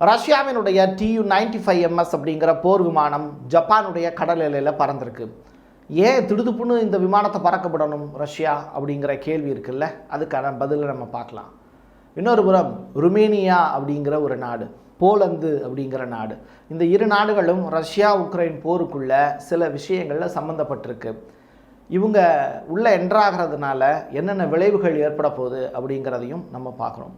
ரஷ்யாவினுடைய due ninety five MS அப்படிங்கிற போர் விமானம் ஜப்பானுடைய கடல் எல்லையில் பறந்திருக்கு. ஏன் திடுதுப்புன்னு இந்த விமானத்தை பறக்கப்படணும் ரஷ்யா அப்படிங்கிற கேள்வி இருக்குல்ல? அதுக்கான பதிலை நம்ம பார்க்கலாம். இன்னொரு புறம் ருமேனியா அப்படிங்கிற ஒரு நாடு போலந்து அப்படிங்கிற நாடு. இந்த இரு நாடுகளும் ரஷ்யா உக்ரைன் போருக்குள்ள சில விஷயங்களில் சம்மந்தப்பட்டிருக்கு இவங்க உள்ளே என்ட்ராகிறதுனால என்னென்ன விளைவுகள் ஏற்பட போகுது அப்படிங்கிறதையும் நம்ம பார்க்குறோம்.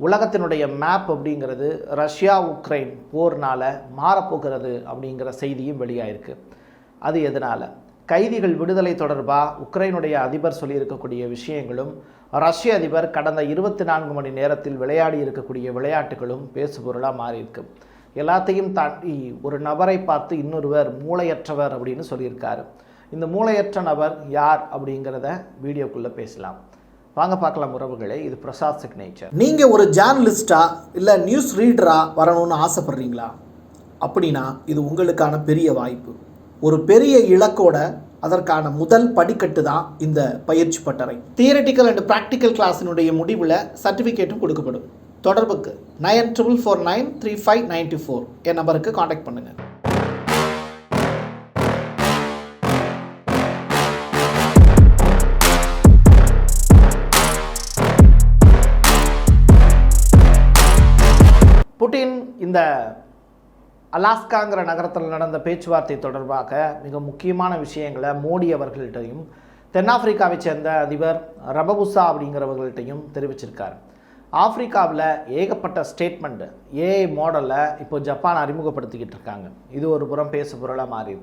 உலகத்தினுடைய மேப் அப்படிங்கிறது ரஷ்யா உக்ரைன் போர்னால் மாறப்போகிறது அப்படிங்கிற செய்தியும் வெளியாயிருக்கு. அது எதனால்? கைதிகள் விடுதலை தொடர்பாக உக்ரைனுடைய அதிபர் சொல்லியிருக்கக்கூடிய விஷயங்களும் ரஷ்ய அதிபர் கடந்த இருபத்தி நான்கு மணி நேரத்தில் விளையாடி இருக்கக்கூடிய விளையாட்டுகளும் பேசுபொருளாக மாறியிருக்கு. எல்லாத்தையும் தாண்டி ஒரு நபரை பார்த்து இன்னொருவர் மூளையற்றவர் அப்படின்னு சொல்லியிருக்காரு. இந்த மூளையற்ற நபர் யார் அப்படிங்கிறத வீடியோக்குள்ளே பேசலாம். வாங்க பார்க்கலாம் உறவுகளே இது பிரசாத் சிக்னேச்சர் நீங்கள் ஒரு ஜேர்னலிஸ்டா இல்லை நியூஸ் ரீடரா வரணும்னு ஆசைப்படுறீங்களா? அப்படின்னா இது உங்களுக்கான பெரிய வாய்ப்பு. ஒரு பெரிய இலக்கோட அதற்கான முதல் படிக்கட்டு தான் இந்த பயிற்சி பட்டறை. தியரட்டிக்கல் அண்ட் ப்ராக்டிக்கல் கிளாஸினுடைய முடிவில் சர்டிஃபிகேட்டும் கொடுக்கப்படும். தொடர்புக்கு nine triple four nine three five ninety four என் நம்பருக்கு காண்டாக்ட் பண்ணுங்கள் இந்த அலாஸ்காங்கிற நகரத்தில் நடந்த பேச்சுவார்த்தை தொடர்பாக மிக முக்கியமான விஷயங்களை மோடி அவர்கள்ட்டையும் தென்னாப்பிரிக்காவை சேர்ந்த அதிபர் ரபகுசா அப்படிங்கிறவர்கள்ட்டையும் தெரிவிச்சிருக்கார். ஆப்பிரிக்காவில் ஏகப்பட்ட ஸ்டேட்மெண்ட் ஏஐ மாடலை இப்போ ஜப்பான் அறிமுகப்படுத்திக்கிட்டு இருக்காங்க. இது ஒரு புறம் பேசு பொருளாக மாறி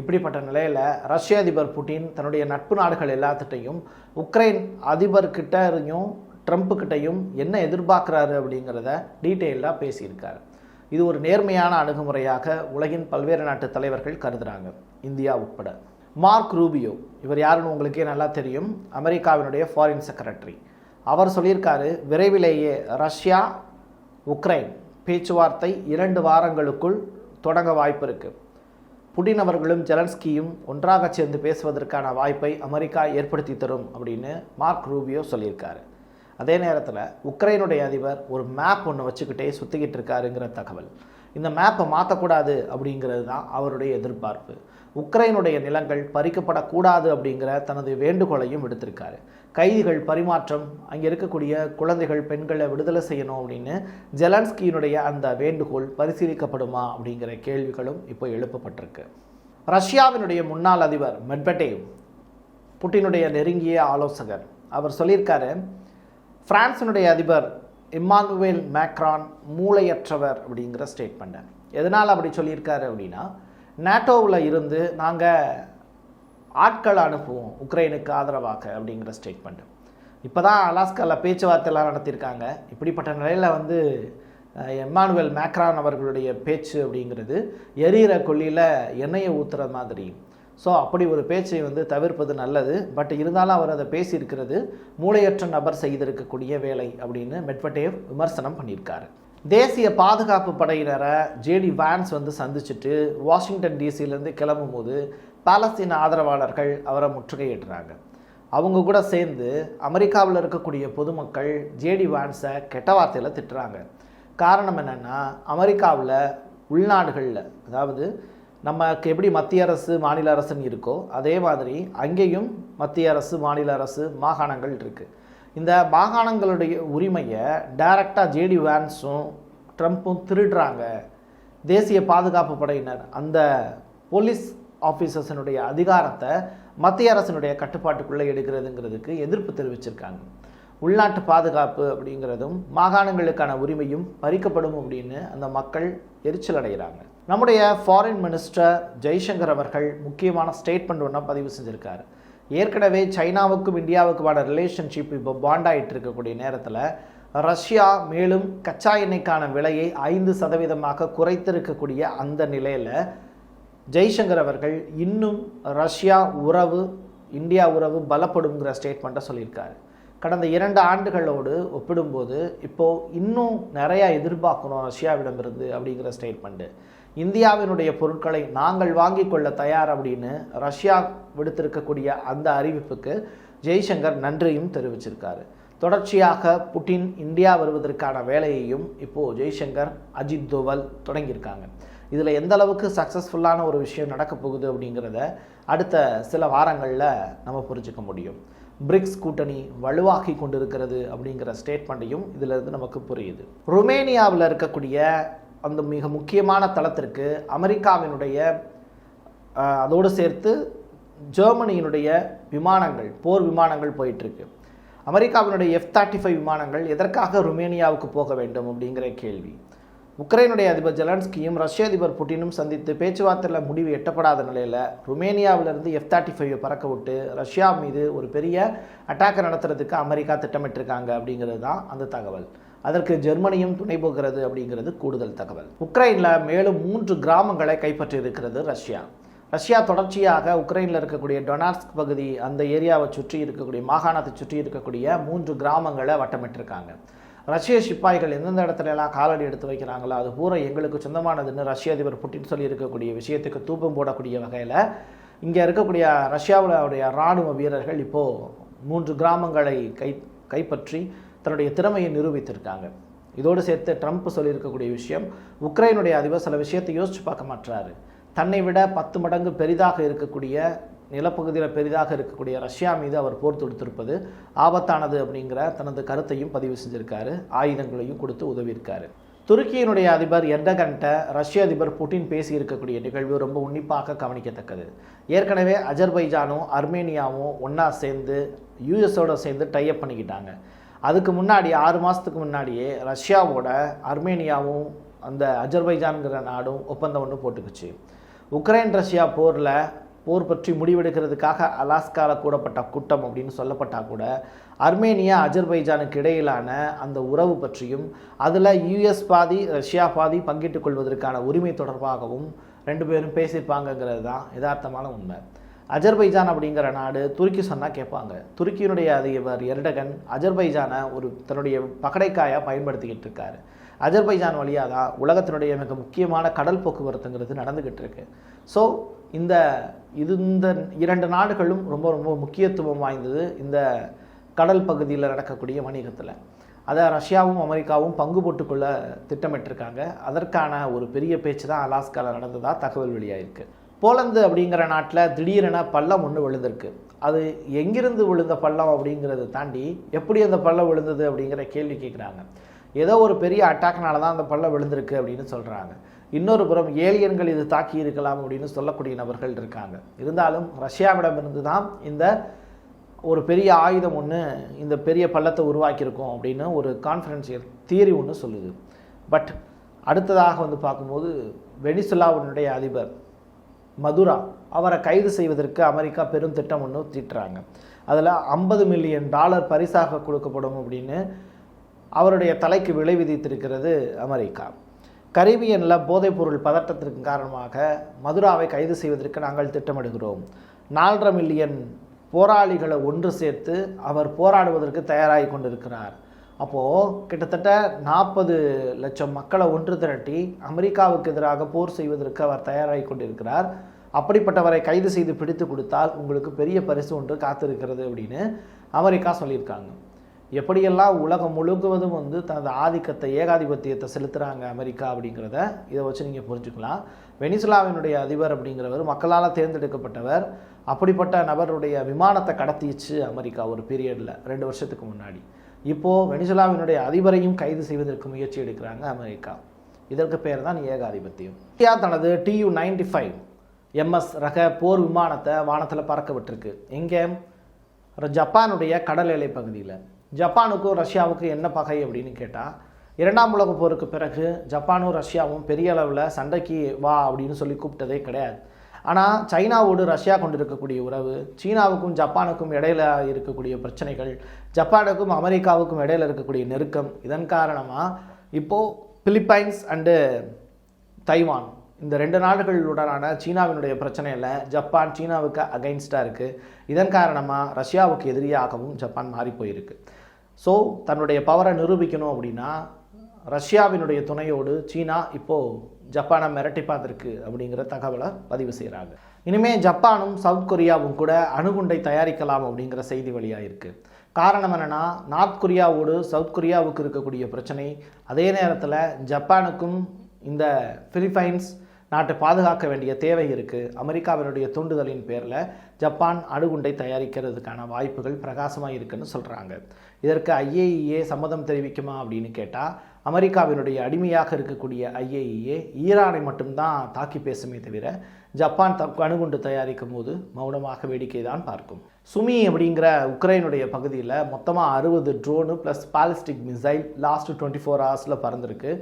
இப்படிப்பட்ட நிலையில் ரஷ்ய அதிபர் புட்டின் தன்னுடைய நட்பு நாடுகள் எல்லாத்திட்டையும் உக்ரைன் அதிபர்கிட்டையும் ட்ரம்ப்புக்கிட்டையும் என்ன எதிர்பார்க்குறாரு அப்படிங்கிறத டீட்டெயிலாக பேசியிருக்காரு. இது ஒரு நேர்மையான அணுகுமுறையாக உலகின் பல்வேறு நாட்டு தலைவர்கள் கருதுகிறாங்க இந்தியா உட்பட. மார்க் ரூபியோ இவர் யாருன்னு உங்களுக்கே நல்லா தெரியும் அமெரிக்காவினுடைய ஃபாரின் செக்ரட்டரி அவர் சொல்லியிருக்காரு விரைவிலேயே ரஷ்யா உக்ரைன் பேச்சுவார்த்தை இரண்டு வாரங்களுக்குள் தொடங்க வாய்ப்பு இருக்குது புடின் அவர்களும் ஜெலன்ஸ்கியும் ஒன்றாக சேர்ந்து பேசுவதற்கான வாய்ப்பை அமெரிக்கா ஏற்படுத்தி தரும் அப்படின்னு மார்க் ரூபியோ சொல்லியிருக்காரு. அதே நேரத்தில் உக்ரைனுடைய அதிபர் ஒரு மேப் ஒன்று வச்சுக்கிட்டே சுற்றிக்கிட்டு இருக்காருங்கிற தகவல். இந்த மேப்பை மாற்றக்கூடாது அப்படிங்கிறது தான் அவருடைய எதிர்பார்ப்பு. உக்ரைனுடைய நிலங்கள் பறிக்கப்படக்கூடாது அப்படிங்கிற தனது வேண்டுகோளையும் விடுத்திருக்காரு. கைதிகள் பரிமாற்றம் அங்கே இருக்கக்கூடிய குழந்தைகள் பெண்களை விடுதலை செய்யணும் அப்படின்னு ஜெலன்ஸ்கியினுடைய அந்த வேண்டுகோள் பரிசீலிக்கப்படுமா அப்படிங்கிற கேள்விகளும் இப்போ எழுப்பப்பட்டிருக்கு. ரஷ்யாவினுடைய முன்னாள் அதிபர் மெட்பெட்டேவ் புட்டினுடைய நெருங்கிய ஆலோசகர் அவர் சொல்லியிருக்காரு பிரான்சினுடைய அதிபர் இம்மானுவேல் மேக்ரான் மூளையற்றவர் அப்படிங்கிற ஸ்டேட்மெண்ட்டை எதனால் அப்படி சொல்லியிருக்காரு அப்படின்னா நேட்டோவில் இருந்து நாங்கள் ஆட்களை அனுப்புவோம் உக்ரைனுக்கு ஆதரவாக அப்படிங்கிற ஸ்டேட்மெண்ட்டு இப்போ தான் அலாஸ்காவில் பேச்சுவார்த்தைலாம் நடத்தியிருக்காங்க. இப்படிப்பட்ட நிலையில் வந்து எம்மானுவேல் மேக்ரான் அவர்களுடைய பேச்சு அப்படிங்கிறது எரியிற கொல்லியில் எண்ணெயை ஊற்றுற மாதிரி. ஸோ அப்படி ஒரு பேச்சை வந்து தவிர்ப்பது நல்லது. பட் இருந்தாலும் அவர் அதை பேசியிருக்கிறது மூளையற்ற நபர் செய்திருக்கக்கூடிய வேலை அப்படின்னு மெட்வட்டேவ் விமர்சனம் பண்ணியிருக்காரு. தேசிய பாதுகாப்பு படையினரை ஜேடி வான்ஸ் வந்து சந்திச்சுட்டு வாஷிங்டன் டிசியிலேருந்து கிளம்பும் போது பாலஸ்தீன ஆதரவாளர்கள் அவரை முற்றுகையிடுறாங்க. அவங்க கூட சேர்ந்து அமெரிக்காவில் இருக்கக்கூடிய பொதுமக்கள் ஜேடி வான்ஸை கெட்ட வார்த்தையில் திட்டுறாங்க. காரணம் என்னென்னா அமெரிக்காவில் உள்நாடுகளில் அதாவது நமக்கு எப்படி மத்திய அரசு மாநில அரசுன்னு இருக்கோ அதே மாதிரி அங்கேயும் மத்திய அரசு மாநில அரசு மாகாணங்கள் இருக்குது இந்த மாகாணங்களுடைய உரிமையை டைரக்டாக ஜேடி வேன்ஸும் ட்ரம்ப்பும் திருடுறாங்க. தேசிய பாதுகாப்பு படையினர் அந்த போலீஸ் ஆஃபீஸர்ஸினுடைய அதிகாரத்தை மத்திய அரசினுடைய கட்டுப்பாட்டுக்குள்ளே எடுக்கிறதுங்கிறதுக்கு எதிர்ப்பு தெரிவிச்சிருக்காங்க. உள்நாட்டு பாதுகாப்பு அப்படிங்கிறதும் மாகாணங்களுக்கான உரிமையும் பறிக்கப்படும் அப்படின்னு அந்த மக்கள் எரிச்சல் அடைகிறாங்க நம்முடைய ஃபாரின் மினிஸ்டர் ஜெய்சங்கர் அவர்கள் முக்கியமான ஸ்டேட்மெண்ட் ஒன்றா பதிவு செஞ்சுருக்காரு. ஏற்கனவே சைனாவுக்கும் இந்தியாவுக்குமான ரிலேஷன்ஷிப் இப்போ பாண்டாயிட்டு இருக்கக்கூடிய நேரத்தில் ரஷ்யா மேலும் கச்சா எண்ணெய்க்கான விலையை ஐந்து சதவீதமாக குறைத்திருக்கக்கூடிய அந்த நிலையில் ஜெய்சங்கர் அவர்கள் இன்னும் ரஷ்யா உறவு இந்தியா உறவு பலப்படுங்கிற ஸ்டேட்மெண்ட்டை சொல்லியிருக்காரு. கடந்த இரண்டு ஆண்டுகளோடு ஒப்பிடும்போது இப்போது இன்னும் நிறையா எதிர்பார்க்கணும் ரஷ்யாவிடமிருந்து அப்படிங்கிற ஸ்டேட்மெண்ட்டு இந்தியாவினுடைய பொருட்களை நாங்கள் வாங்கி கொள்ள தயார் அப்படின்னு ரஷ்யா விடுத்திருக்கக்கூடிய அந்த அறிவிப்புக்கு ஜெய்சங்கர் நன்றியும் தெரிவிச்சிருக்காரு. தொடர்ச்சியாக புட்டின் இந்தியா வருவதற்கான வேலையையும் இப்போது ஜெய்சங்கர் அஜித் தோவல் தொடங்கியிருக்காங்க. இதில் எந்த அளவுக்கு சக்ஸஸ்ஃபுல்லான ஒரு விஷயம் நடக்க போகுது அப்படிங்கிறத அடுத்த சில வாரங்களில் நம்ம புரிஞ்சுக்க முடியும். பிரிக்ஸ் கூட்டணி வலுவாகி கொண்டிருக்கிறது அப்படிங்கிற ஸ்டேட்மெண்ட்டையும் இதிலிருந்து நமக்கு புரியுது. ருமேனியாவில் இருக்கக்கூடிய அந்த மிக முக்கியமான தளத்திற்கு அமெரிக்காவினுடைய அதோடு சேர்த்து ஜெர்மனியினுடைய விமானங்கள் போர் விமானங்கள் போயிட்டுருக்கு. அமெரிக்காவினுடைய எஃப் தேர்ட்டி ஃபைவ் விமானங்கள் எதற்காக ருமேனியாவுக்கு போக வேண்டும் அப்படிங்கிற கேள்வி. உக்ரைனுடைய அதிபர் ஜெலன்ஸ்கியும் ரஷ்ய அதிபர் புட்டினும் சந்தித்து பேச்சுவார்த்தையில் முடிவு எட்டப்படாத நிலையில் ருமேனியாவிலிருந்து எஃப் தேர்ட்டி ஃபைவை பறக்க விட்டு ரஷ்யா மீது ஒரு பெரிய அட்டாக்கை நடத்துறதுக்கு அமெரிக்கா திட்டமிட்டிருக்காங்க அப்படிங்கிறது தான் அந்த தகவல். அதற்கு ஜெர்மனியும் துணை போகிறது அப்படிங்கிறது கூடுதல் தகவல். உக்ரைனில் மேலும் மூன்று கிராமங்களை கைப்பற்றியிருக்கிறது ரஷ்யா. ரஷ்யா தொடர்ச்சியாக உக்ரைனில் இருக்கக்கூடிய டொனாஸ்க் பகுதி அந்த ஏரியாவை சுற்றி இருக்கக்கூடிய மாகாணத்தை சுற்றி இருக்கக்கூடிய மூன்று கிராமங்களை வட்டமிட்டிருக்காங்க. ரஷ்ய சிப்பாய்கள் எந்தெந்த இடத்துல எல்லாம் காலடி எடுத்து வைக்கிறாங்களோ அது பூரா எங்களுக்கு சொந்தமானதுன்னு ரஷ்ய அதிபர் புட்டின் சொல்லி இருக்கக்கூடிய விஷயத்துக்கு தூபம் போடக்கூடிய வகையில் இங்கே இருக்கக்கூடிய ரஷ்யாவுடைய இராணுவ வீரர்கள் இப்போது மூன்று கிராமங்களை கை கைப்பற்றி தன்னுடைய திறமையை நிரூபித்திருக்காங்க. இதோடு சேர்த்து ட்ரம்ப் சொல்லியிருக்கக்கூடிய விஷயம் உக்ரைனுடைய அதிபர் சில விஷயத்தை யோசிச்சு பார்க்க மாட்டாரு தன்னை விட பத்து மடங்கு பெரிதாக இருக்கக்கூடிய நிலப்பகுதியில் பெரிதாக இருக்கக்கூடிய ரஷ்யா மீது அவர் போர் தொடுத்திருப்பது ஆபத்தானது அப்படிங்கிற தனது கருத்தையும் பதிவு செஞ்சுருக்காரு. ஆயுதங்களையும் கொடுத்து உதவியிருக்காரு. துருக்கியினுடைய அதிபர் எர்டகன்ட்ட ரஷ்ய அதிபர் புட்டின் பேசி இருக்கக்கூடிய நிகழ்வு ரொம்ப உன்னிப்பாக கவனிக்கத்தக்கது. ஏற்கனவே அஜர்பைஜானும் அர்மேனியாவும் ஒன்றா சேர்ந்து யூஎஸோட சேர்ந்து டைப் பண்ணிக்கிட்டாங்க. அதுக்கு முன்னாடி ஆறு மாதத்துக்கு முன்னாடியே ரஷ்யாவோட அர்மேனியாவும் அந்த அஜர்பைஜான்கிற நாடும் ஒப்பந்தம் ஒன்று போட்டுக்குச்சு. உக்ரைன் ரஷ்யா போரில் போர் பற்றி முடிவெடுக்கிறதுக்காக அலாஸ்காவில் கூடப்பட்ட கூட்டம் அப்படின்னு சொல்லப்பட்டால் கூட அர்மேனியா அஜர்பைஜானுக்கு இடையிலான அந்த உறவு பற்றியும் அதில் யூஎஸ் பாதி ரஷ்யா பாதி பங்கிட்டுக் கொள்வதற்கான உரிமை தொடர்பாகவும் ரெண்டு பேரும் பேசியிருப்பாங்கங்கிறது தான் யதார்த்தமான உண்மை. அஜர்பைஜான் அப்படிங்கிற நாடு துருக்கி சொன்னால் கேட்பாங்க. துருக்கியினுடைய அதிபர் எர்டகன் அஜர்பைஜானை ஒரு தன்னுடைய பகடைக்காயாக பயன்படுத்திக்கிட்டு இருக்காரு. அஜர்பைஜான் வழியாக தான் உலகத்தினுடைய மிக முக்கியமான கடல் போக்குவரத்துங்கிறது நடந்துக்கிட்டு இருக்கு. ஸோ இந்த இது இந்த இரண்டு நாடுகளும் ரொம்ப ரொம்ப முக்கியத்துவம் வாய்ந்தது இந்த கடல் பகுதியில் நடக்கக்கூடிய வணிகத்தில். அதை ரஷ்யாவும் அமெரிக்காவும் பங்கு போட்டுக்கொள்ள திட்டமிட்டிருக்காங்க. அதற்கான ஒரு பெரிய பேச்சு தான் அலாஸ்காவில் நடந்ததாக தகவல் வெளியாகிருக்கு போலந்து அப்படிங்கிற நாட்டில் திடீரென பள்ளம் ஒன்று விழுந்திருக்கு. அது எங்கிருந்து விழுந்த பள்ளம் அப்படிங்கிறத தாண்டி எப்படி அந்த பள்ளம் விழுந்தது அப்படிங்கிற கேள்வி கேட்குறாங்க ஏதோ ஒரு பெரிய அட்டாக்னால தான் அந்த பள்ளம் விழுந்திருக்கு அப்படின்னு சொல்கிறாங்க இன்னொரு புறம் ஏலியன்கள் இது தாக்கி இருக்கலாம் அப்படின்னு சொல்லக்கூடிய நபர்கள் இருக்காங்க. இருந்தாலும் ரஷ்யாவிடமிருந்து தான் இந்த ஒரு பெரிய ஆயுதம் ஒன்று இந்த பெரிய பள்ளத்தை உருவாக்கியிருக்கோம் அப்படின்னு ஒரு கான்ஃபரன்ஸ் தியரி ஒன்று சொல்லுது. பட் அடுத்ததாக வந்து பார்க்கும்போது வெனிசுலாவினுடைய அதிபர் மதுரா அவரை கைது செய்வதற்கு அமெரிக்கா பெரும் திட்டம் ஒன்று தீட்டுறாங்க. அதில் ஐம்பது மில்லியன் டாலர் பரிசாக கொடுக்கப்படும் அப்படின்னு அவருடைய தலைக்கு விலை விதித்திருக்கிறது அமெரிக்கா. கரீபியனில் போதைப்பொருள் பதட்டத்திற்கு காரணமாக மதுராவை கைது செய்வதற்கு நாங்கள் திட்டமிடுகிறோம். நாலரை மில்லியன் போராளிகளை ஒன்று சேர்த்து அவர் போராடுவதற்கு தயாராகி கொண்டிருக்கிறார். அப்போது கிட்டத்தட்ட நாற்பது லட்சம் மக்களை ஒன்று திரட்டி அமெரிக்காவுக்கு எதிராக போர் செய்வதற்கு அவர் தயாராகி கொண்டிருக்கிறார். அப்படிப்பட்டவரை கைது செய்து பிடித்து கொடுத்தால் உங்களுக்கு பெரிய பரிசு ஒன்று காத்திருக்கிறது அப்படின்னு அமெரிக்கா சொல்லியிருக்காங்க. எப்படியெல்லாம் உலகம் முழுவதும் வந்து தனது ஆதிக்கத்தை ஏகாதிபத்தியத்தை செலுத்துகிறாங்க அமெரிக்கா அப்படிங்கிறத இதை வச்சு நீங்கள் புரிஞ்சுக்கலாம். வெனிசுலாவினுடைய அதிபர் அப்படிங்கிறவர் மக்களால் தேர்ந்தெடுக்கப்பட்டவர். அப்படிப்பட்ட நபருடைய விமானத்தை கடத்திச்சு அமெரிக்கா ஒரு பீரியடில் ரெண்டு வருஷத்துக்கு முன்னாடி. இப்போது வெனிசுலாவினுடைய அதிபரையும் கைது செய்வதற்கு முயற்சி எடுக்கிறாங்க அமெரிக்கா. இதற்கு பேர் தான் ஏகாதிபத்தியம். இந்தியா தனது டியூ நைன்டி ஃபைவ் எம்எஸ் ரக போர் விமானத்தை வானத்தில் பறக்க விட்டுருக்கு. எங்கே? ஜப்பானுடைய கடல் எல்லை பகுதியில். ஜப்பானுக்கும் ரஷ்யாவுக்கும் என்ன பகை அப்படின்னு கேட்டால் இரண்டாம் உலகப் போருக்கு பிறகு ஜப்பானும் ரஷ்யாவும் பெரிய அளவில் சண்டைக்கு வா அப்படின்னு சொல்லி கூப்பிட்டதே கிடையாது. ஆனால் சைனாவோடு ரஷ்யா கொண்டிருக்கக்கூடிய உறவு சீனாவுக்கும் ஜப்பானுக்கும் இடையில இருக்கக்கூடிய பிரச்சனைகள் ஜப்பானுக்கும் அமெரிக்காவுக்கும் இடையில இருக்கக்கூடிய நெருக்கம் இதன் காரணமாக இப்போது பிலிப்பைன்ஸ் அண்டு தைவான் இந்த ரெண்டு நாடுகளுடனான சீனாவினுடைய பிரச்சனையில் ஜப்பான் சீனாவுக்கு அகைன்ஸ்டாக இருக்குது இதன் காரணமாக ரஷ்யாவுக்கு எதிரியாகவும் ஜப்பான் மாறி போயிருக்கு ஸோ தன்னுடைய பவரை நிரூபிக்கணும் அப்படின்னா ரஷ்யாவினுடைய துணையோடு சீனா இப்போது ஜப்பானை மிரட்டி பார்த்துருக்கு அப்படிங்கிற தகவலை பதிவு செய்கிறாங்க இனிமேல் ஜப்பானும் சவுத் கொரியாவும் கூட அணுகுண்டை தயாரிக்கலாம் அப்படிங்கிற செய்தி வழியாக இருக்குது காரணம் என்னென்னா நார்த் கொரியாவோடு சவுத் கொரியாவுக்கு இருக்கக்கூடிய பிரச்சனை அதே நேரத்தில் ஜப்பானுக்கும் இந்த ஃபிலிப்பைன்ஸ் நாட்டை பாதுகாக்க வேண்டிய தேவை இருக்குது அமெரிக்காவினுடைய தூண்டுதலின் பேரில் ஜப்பான் அணுகுண்டை தயாரிக்கிறதுக்கான வாய்ப்புகள் பிரகாசமாக இருக்குன்னு சொல்கிறாங்க இதற்கு ஐஏஇஏ சம்மதம் தெரிவிக்குமா அப்படின்னு கேட்டால் அமெரிக்காவினுடைய அடிமையாக இருக்கக்கூடிய ஐஏஇஏ ஈரானை மட்டும்தான் தாக்கி பேசுமே தவிர ஜப்பான் த அணுகுண்டு தயாரிக்கும் போது மௌனமாக வேடிக்கை தான் பார்க்கும். சுமி அப்படிங்கிற உக்ரைனுடைய பகுதியில் மொத்தமாக அறுபது drone plus ballistic missile last twenty four ஹவர்ஸில் பறந்துருக்கு.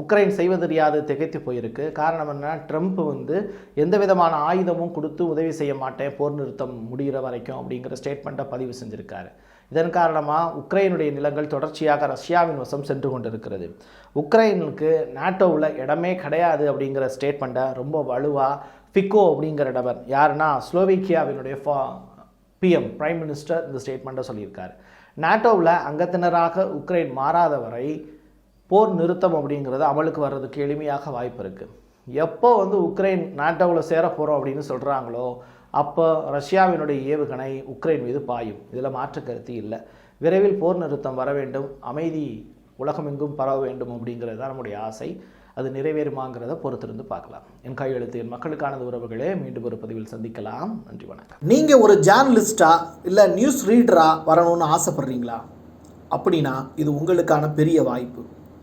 உக்ரைன் செய்வதறியாது திகைத்து போயிருக்கு. காரணம் என்ன ட்ரம்ப் வந்து எந்த விதமான ஆயுதமும் கொடுத்து உதவி செய்ய மாட்டேன் போர் நிறுத்தம் முடிகிற வரைக்கும் அப்படிங்கிற ஸ்டேட்மெண்ட்டை பதிவு செஞ்சுருக்காரு. இதன் காரணமாக உக்ரைனுடைய நிலங்கள் தொடர்ச்சியாக ரஷ்யாவின் வசம் சென்று கொண்டிருக்கிறது. உக்ரைனுக்கு நாட்டோவில் இடமே கிடையாது அப்படிங்கிற ஸ்டேட்மெண்ட்டை ரொம்ப வலுவாக ஃபிக்கோ அப்படிங்கிற நபர் யாருன்னா ஸ்லோவேக்கியாவினுடைய ஃபா பிஎம் பிரைம் மினிஸ்டர் இந்த ஸ்டேட்மெண்ட்டை சொல்லியிருக்காரு. நாட்டோவில் அங்கத்தினராக உக்ரைன் மாறாத வரை போர் நிறுத்தம் அப்படிங்கிறது அமலுக்கு வர்றதுக்கு எளிமையாக வாய்ப்பு இருக்குது எப்போ வந்து உக்ரைன் நாட்டோவில் சேர போகிறோம் அப்படின்னு சொல்கிறாங்களோ அப்போ ரஷ்யாவினுடைய ஏவுகணை உக்ரைன் மீது பாயும். இதில் மாற்று கருத்து இல்லை. விரைவில் போர் நிறுத்தம் வர வேண்டும். அமைதி உலகமெங்கும் பரவ வேண்டும் அப்படிங்கிறது தான் நம்முடைய ஆசை. அது நிறைவேறுமாங்கிறத பொறுத்திருந்து பார்க்கலாம். என் கையெழுத்து என் மக்களுக்கானது உறவுகளே மீண்டும் ஒரு பதிவில் சந்திக்கலாம். நன்றி வணக்கம். நீங்கள் ஒரு ஜேர்னலிஸ்டா இல்லை நியூஸ் ரீடராக வரணும்னு ஆசைப்பட்றீங்களா? அப்படின்னா இது உங்களுக்கான பெரிய வாய்ப்பு.